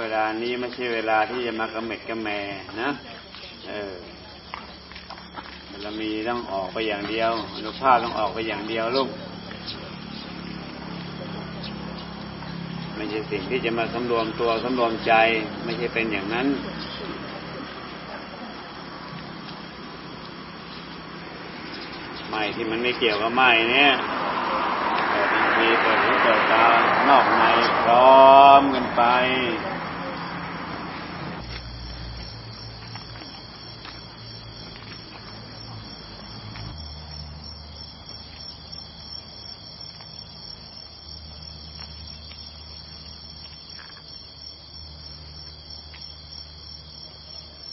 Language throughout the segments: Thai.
เวลานี้ไม่ใช่เวลาที่จะมากระเม็ดกระแมนะ เออเรามีต้องออกไปอย่างเดียวอนุภาพต้องออกไปอย่างเดียวลูกไม่ใช่สิ่งที่จะมาสำรวมตัวสำรวมใจ ไม่ใช่เป็นอย่างนั้นไม่ที่มันไม่เกี่ยวกับไม่เนี่ยเปิดบัญชีเปิดหูเปิดตานอกในพร้อมกันไป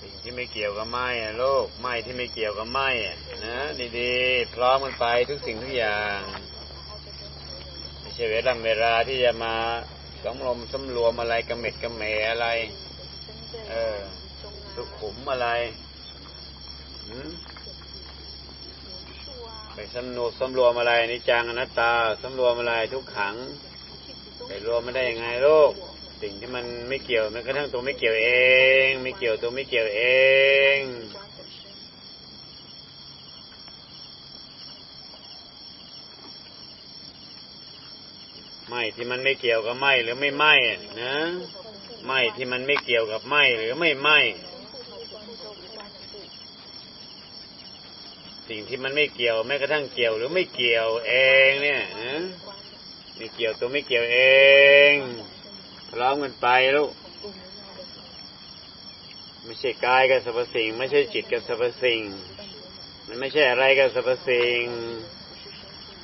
สิ่งที่ ไม่เกี่ยวกับไม้อะลูกไม้ที่ไม่เกี่ยวกับไม้อะนะดีๆพร้อมกันไปทุกสิ่งทุกอย่างไม่ใช่เวลาเวลาที่จะมาสำรวมสำรวมอะไรกระเม็ดกระแหมอะไร เออสุขุมอะไรไปสำนวสำรวมอะไรนิจังอนัตตาสำรวมอะไรทุกขังไปรวมไม่ได้ยังไงลูก สิ่งที่มันไม่เกี่ยวแม้กระทั่งตัวไม่เกี่ยวเอง ไม่เกี่ยวตัวไม่เกี่ยวเองไม่ที่มันไม่เกี่ยวกับไหมหรือไม่ไมอะนะไม่ที่มันไม่เกี่ยวกับไหมหรือไม่ไหมสิ่งที่มันไม่เกี่ยวแม้กระทั่งเกี่ยวหรือไม่เกี่ยวเองเนี่ยนะไม่เกี่ยวตัวไม่เกี่ยวเอง ร้อมกันไปลูกไม่ใช่กายกับสรรพสิ่ง ไม่ใช่จิตกับสรรพสิ่ง มันไม่ใช่อะไรกับสรรพสิ่ง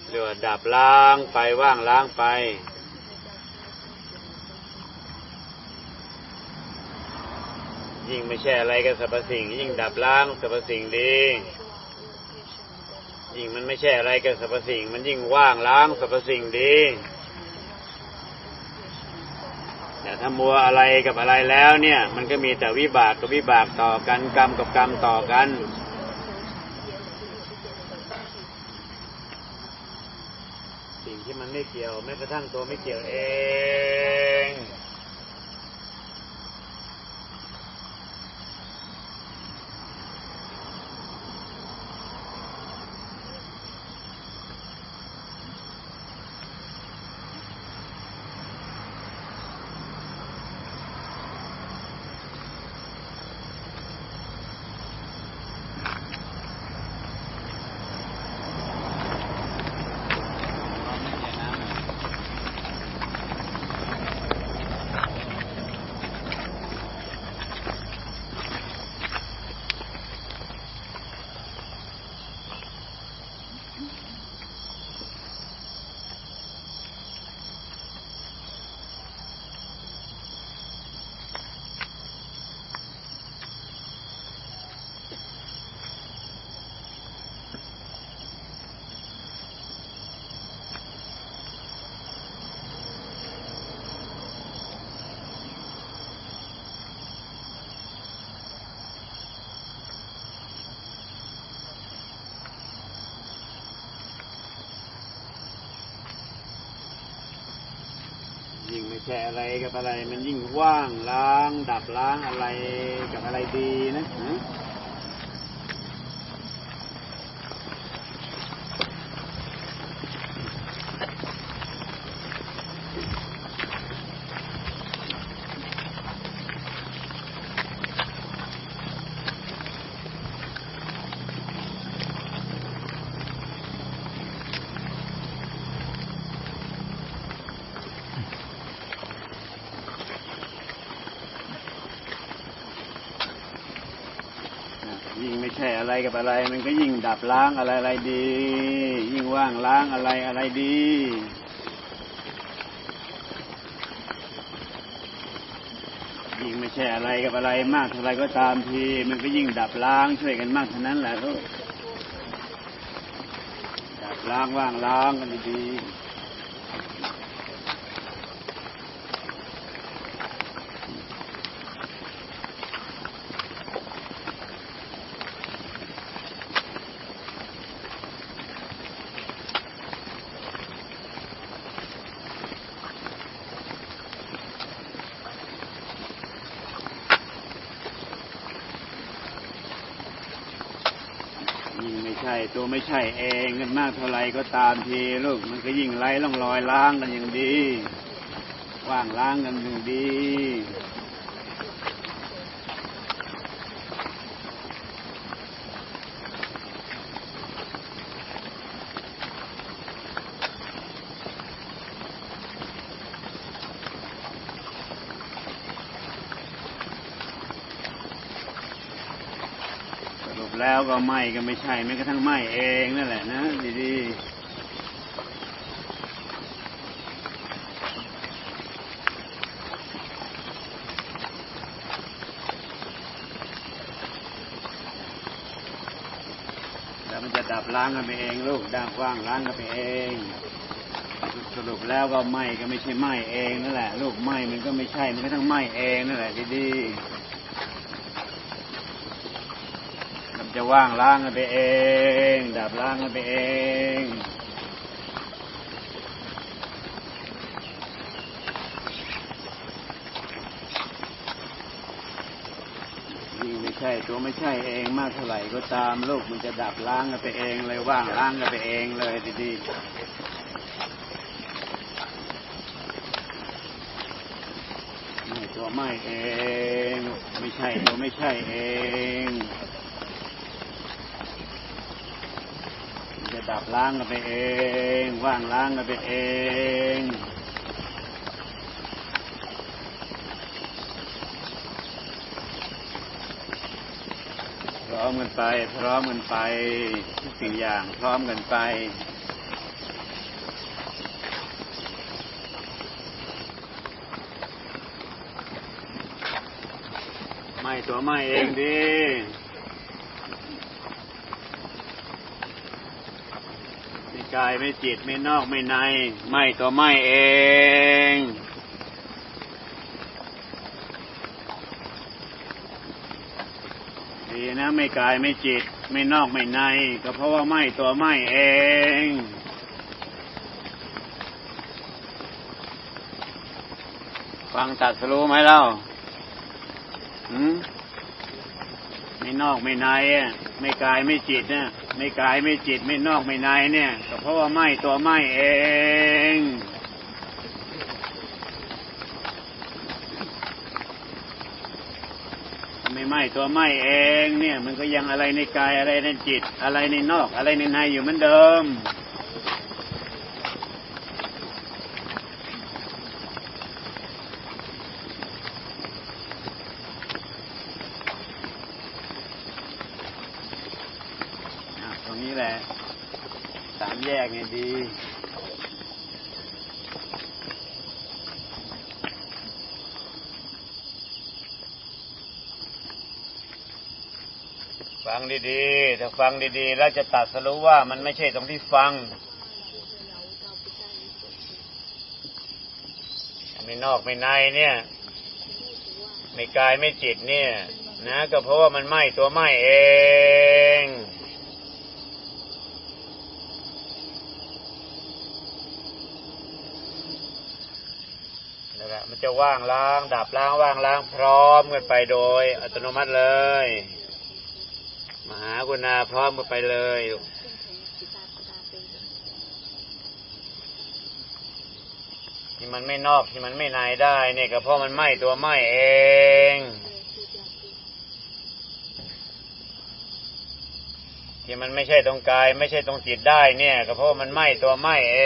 เรียกว่าดับล้างไปว่างล้างไปยิ่งไม่ใช่อะไรกับสรรพสิ่ง ยิ่งดับล้างสรรพสิ่งดียิ่งมันไม่ใช่อะไรกับสรรพสิ่ง มันยิ่งว่างล้างสรรพสิ่งดี แต่ ถ้ามัวอะไรกับอะไรแล้วเนี่ย มันก็มีแต่วิบากกับวิบากต่อกันกรรมกับกรรมต่อกัน สิ่งที่มันไม่เกี่ยวแม้กระทั่งตัวไม่เกี่ยวเอง แฉะอะไรกับอะไร มันยิ่งว่างล้าง ดับล้างอะไรกับอะไรดีนะ อะไรกับอะไร มันก็ยิ่งดับล้างอะไรอะไรดี ยิ่งว่างล้างอะไรอะไรดี ยิ่งไม่ใช่อะไรกับอะไรมากเท่าไรก็ตามที มันก็ยิ่งดับล้างช่วยกันมากเท่านั้นแหละลูกดับล้างว่างล้างกันดีๆ เช่ ตัวไม่ใช่เองกันมากเท่าไรก็ตามทีลูกมันก็ยิ่งไล่ล่องรอยล้างกันอย่างดีว่างล้างกันอย่างดี แล้วก็ไหมก็ไม่ใช่แม้กระทั่งไหมเองนั่นแหละนะดีๆแล้วมันจะดับล้างกันไปเองลูกดับว่างล้างกันไปเองสรุปแล้วก็ไหมก็ไม่ใช่ไหมเองนั่นแหละ ลูกไหมมันก็ไม่ใช่มันก็ทั้งไหมเองนั่นแหละดีๆ มัน จะว่างล้างกันไปเอง ดับล้างกันไปเองยิ่งไม่ใช่ตัวไม่ใช่เองมากเท่าไหร่ก็ตามโลกมันจะดับล้างกันไปเองเลยว่างล้างกันไปเองเลยดีๆไม่ตัวไม่เอง ไม่ใช่ตัวไม่ใช่เองมันจะ ดับล้างกันไปเอง ว่างล้างกันไปเองพร้อมกันไป พร้อมกันไปทุกสิ่งอย่างพร้อมกันไปไม่ตัวไม่เองดิไม่ กายไม่จิตไม่นอกไม่ใน ไม่ตัวไม่เองดีนะไม่กายไม่จิต ไม่นอกไม่ใน ก็เพราะว่าไม่ตัวไม่เองฟังตัดสรู้ไหมเล่าหืมไม่นอกไม่ใน ไม่กายไม่จิตเนี่ย ไม่กายไม่จิตไม่นอกไม่ในเนี่ยก็เพราะว่าไม่ตัวไม่เองไม่ไหม้ตัวไหม้เองเนี่ย มันก็ยังอะไรในกายอะไรในจิต อะไรในนอก อะไรในในอยู่เหมือนเดิม อะตรงนี้แหละ สามแยกไงดี ฟังดีๆ ถ้าฟังดีๆ แล้วจะตัดสรู้ว่ามันไม่ใช่ตรงที่ฟังไม่นอกไม่ในเนี่ย ไม่กายไม่จิตเนี่ย นะ ก็เพราะว่ามันไหม้ตัวไหม้เองนั่นแหละมันจะว่างล้าง ดับล้างว่างล้างพร้อมกันไปโดย อัตโนมัติเลย กุณาพร้อมกันไปเลยที่มันไม่นอกที่มันไม่ในได้เนี่ยก็เพราะมันไหม้ตัวไหม้เองที่มันไม่ใช่ตรงกาย ไม่ใช่ตรงจิตได้เนี่ย ก็เพราะมันไหม้ตัวไหม้เอ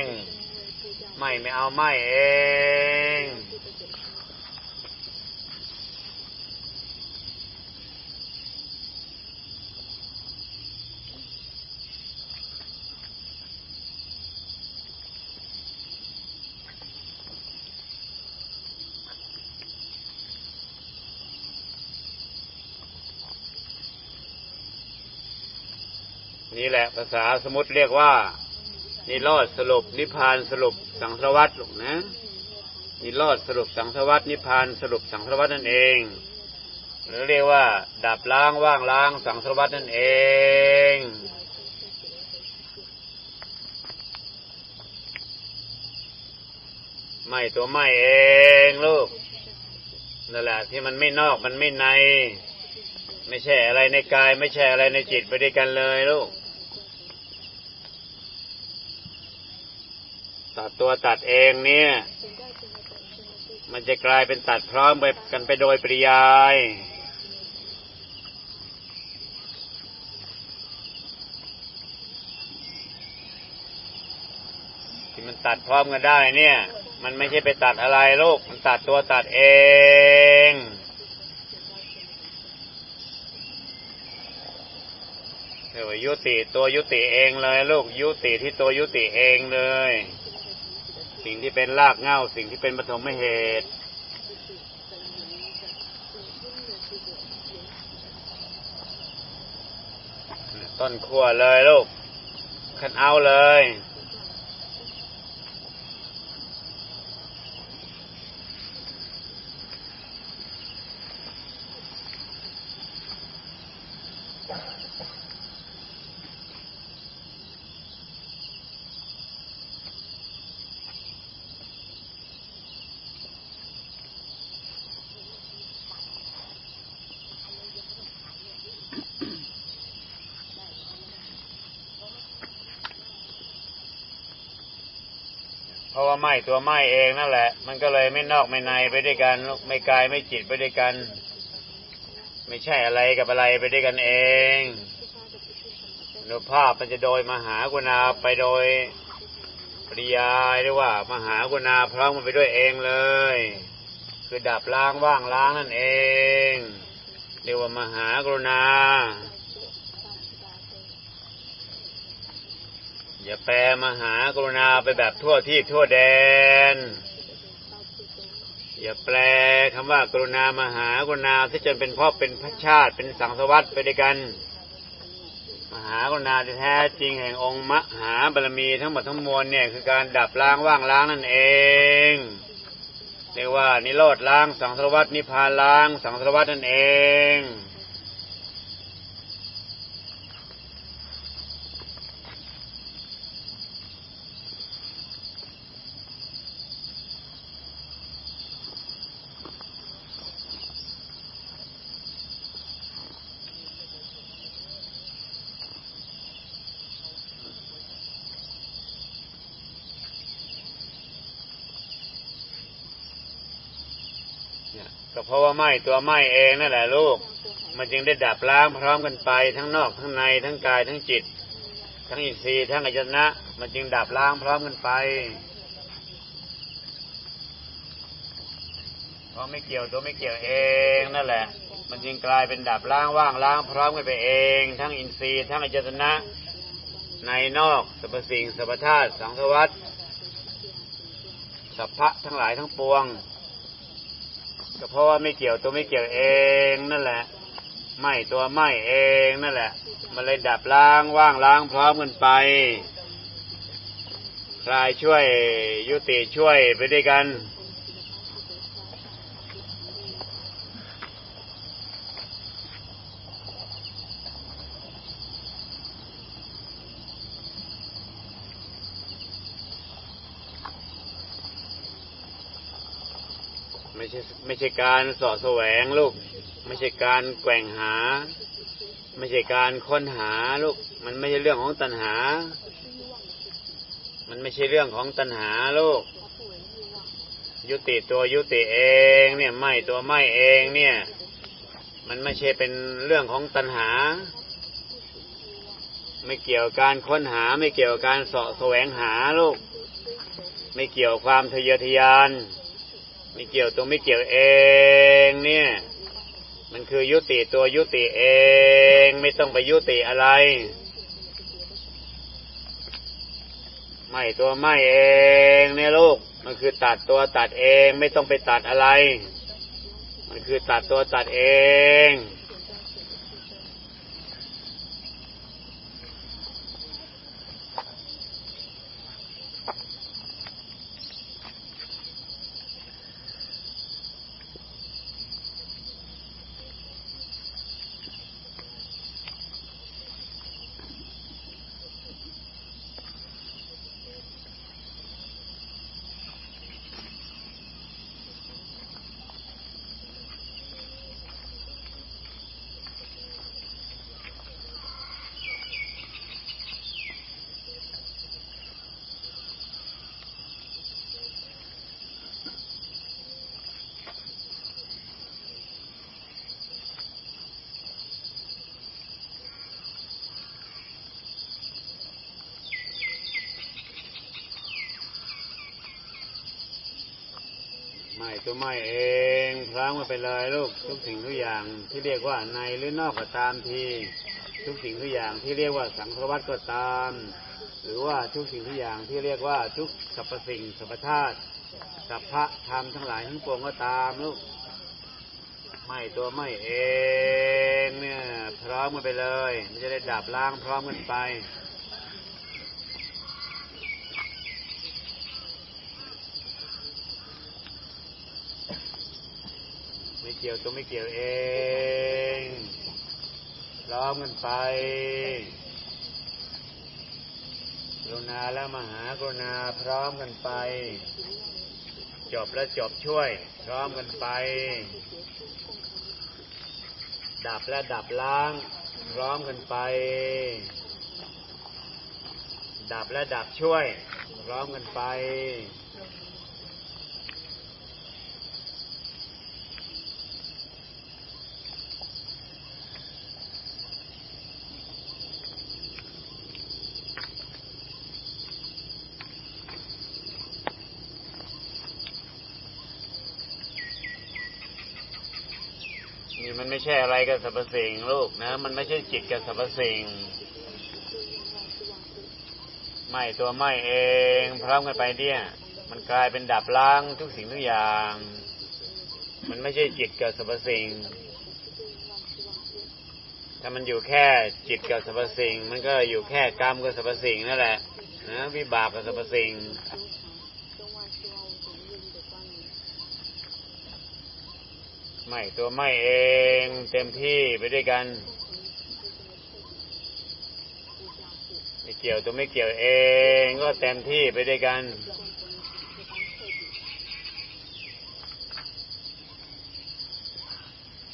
งไหม้ไม่เอาไหม้เอง นี่แหละภาษาสมมติเรียกว่านิโรธสรุปนิพานสรุปสังสารวัตรลูกนะนิโรธสรุปสังสารวัตรนิพพานสรุปสังสารวัตรนั่นเองหรือเรียกว่า ดับล้างว่างล้างสังสารวัตรนั่นเองไม่ตัวไม่เองลูกนั่นแหละที่มันไม่นอกมันไม่ใน ไม่ใช่อะไรในกาย ไม่ใช่อะไรในจิตไปด้วยกันเลยลูก ตัดตัวตัดเองเนี่ย มันจะกลายเป็นตัดพร้อมไปกันไปโดยปริยาย ที่มันตัดพร้อมกันได้เนี่ย มันไม่ใช่ไปตัดอะไรลูก มันตัดตัวตัดเองเรียกว่ายุติตัวยุติเองเลย ลูกยุติที่ตัวยุติเองเลย สิ่งที่เป็นรากเหง้า สิ่งที่เป็นปฐมเหตุต้นขั้วเลยลูกคันเอาเลย เพราะว่าไหม้ตัวไหม้เองนั่นแหละ มันก็เลยไม่นอกไม่ในไปด้วยกัน ไม่กายไม่จิตไปด้วยกัน ไม่ใช่อะไรกับอะไรไปด้วยกันเองอนุภาพมันจะโดยมหากุณาไปโดยปริยายเรียกว่า มหากุณาพร้อมมันไปด้วยเองเลย คือดับล้างว่างล้างนั่นเอง เรียกว่ามหากรุณา อย่าแปลมหากรุณาไปแบบทั่วที่ทั่วแดน อย่าแปลคำว่ากรุณามหากรุณาที่จนเป็นพ่อเป็นพระชาติเป็นสังสวัตไปด้วยกัน มหากรุณาที่แท้จริงแห่งองค์มหาบารมีทั้งหมดทั้งมวลเนี่ยคือการดับล้างว่างล้างนั่นเองเรียกว่านิโรธล้างสังสารวัตนิพพานล้างสังสารวัตนั่นเอง เพราะว่าไหม้ตัวไหม้เองนั่นแหละลูก มันจึงได้ดับล้างพร้อมกันไปทั้งนอกทั้งในทั้งกายทั้งจิต ทั้งอินทรีย์ทั้งอายตนะ มันจึงดับล้างพร้อมกันไปเพราะไม่เกี่ยวตัวไม่เกี่ยวเองนั่นแหละ มันจึงกลายเป็นดับล้างว่างล้างพร้อมกันไปเอง ทั้งอินทรีย์ทั้งอายตนะ ในนอกสรรพสิ่งสรรพธาตุสังสวัตสัพพะทั้งหลายทั้งปวง ก็เพราะว่าไม่เกี่ยวตัวไม่เกี่ยวเองนั่นแหละไหม่ตัวไหม่เองนั่นแหละ มันเลยดับล้างว่างล้างพร้อมกันไป คลายช่วยยุติช่วยไปด้วยกัน ไม่ใช่ไม่ใช่การสาะแสวงลูก ไม่ใช่การแกว่งหา ไม่ใช่การค้นหาลูก มันไม่ใช่เรื่องของตัณหา มันไม่ใช่เรื่องของตัณหาลูก ยุติตัวยุติเอง เนี่ยไม่ตัวไม่เองเนี่ย มันไม่ใช่เป็นเรื่องของตัณหา ไม่เกี่ยวกับการค้นหา ไม่เกี่ยวกับการสาะแสวงหาลูก ไม่เกี่ยวกับความทะเยอทะยาน ไม่เกี่ยวตัวไม่เกี่ยวเอง เนี่ย มันคือยุติตัวยุติเอง ไม่ต้องไปยุติอะไร ไม่ตัวไม่เองเนี่ยลูก มันคือตัดตัวตัดเอง ไม่ต้องไปตัดอะไร มันคือตัดตัวตัดเอง ไม่ตัวไม่เองพล้างมาไปเลยลูกทุกสิ่งทุกอย่างที่เรียกว่าในหรือนอกก็ตามทีทุกสิ่งทุกอย่างที่เรียกว่าสังสารวัตก็ตาม หรือว่าทุกสิ่งทุกอย่างที่เรียกว่าทุกสรรพสิ่งสรรพธาตุสัพพะธรรมทั้งหลายทั้งปวงก็ตามลูกไม่ตัวไม่เองเนี่ยพร้อมกันไปเลย มันจะได้ดับล้างพร้อมกันไป ไม่เกี่ยวตัวไม่เกี่ยวเองล้อมกันไปกรุณาและมหากรุณาพร้อมกันไป จบและจบช่วย พร้อมกันไป ดับและดับล้าง พร้อมกันไป ดับและดับช่วย พร้อมกันไป นี่ มันไม่ใช่อะไรกับสรรพสิ่งลูกนะ มันไม่ใช่จิตกับสรรพสิ่งไม่ตัวไม่เองพร้อมกันไปเนี่ย มันกลายเป็นดับล้างทุกสิ่งทุกอย่าง มันไม่ใช่จิตกับสรรพสิ่งถ้ามันอยู่แค่จิตกับสรรพสิ่ง มันก็อยู่แค่กรรมกับสรรพสิ่งนั่นแหละนะวิบากกับสรรพสิ่ง ไม่ตัวไม่เองเต็มที่ไปด้วยกัน ไม่เกี่ยวตัวไม่เกี่ยวเองก็เต็มที่ไปด้วยกัน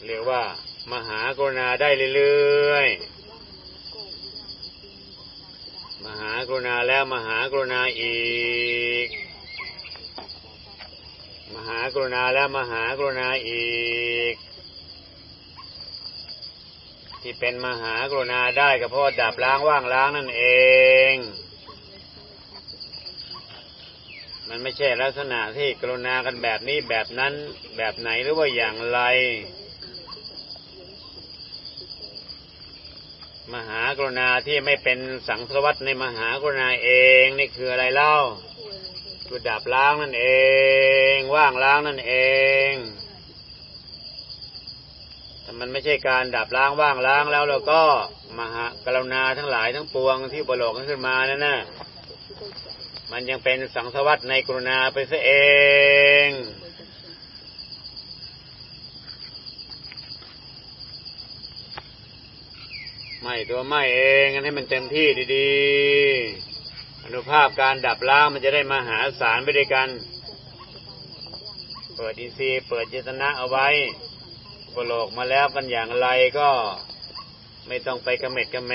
เรียกว่ามหากรุณาได้เรื่อยๆ มหากรุณาแล้วมหากรุณาอีก หากรุณาและมหากรุณาอีก ที่เป็นมหากรุณาได้ก็เพราะดับล้างว่างล้างนั่นเอง มันไม่ใช่ลักษณะที่กรุณากันแบบนี้แบบนั้นแบบไหนหรือว่าอย่างไร มหากรุณาที่ไม่เป็นสังสวัตในมหากรุณาเองนี่คืออะไรเล่า คือดับล้างนั่นเอง ว่างล้างนั่นเองถ้ามันไม่ใช่การดับล้างว่างล้างแล้วเราก็มหากรุณาทั้งหลายทั้งปวงที่ประโลกกันขึ้นมานั่นนะมันยังเป็นสังสวัตในกรุณาไปซะเองไม่ตัวไม่เองงั้นให้มันเต็มที่ดีๆ นุภาพการดับล้างมันจะได้มาหาสารไปด้วยกัน เปิดอินทรีย์เปิดเจตนะเอาไว้ปโลกมาแล้วกันอย่างไรก็ไม่ต้องไปกระเม็ดกระแม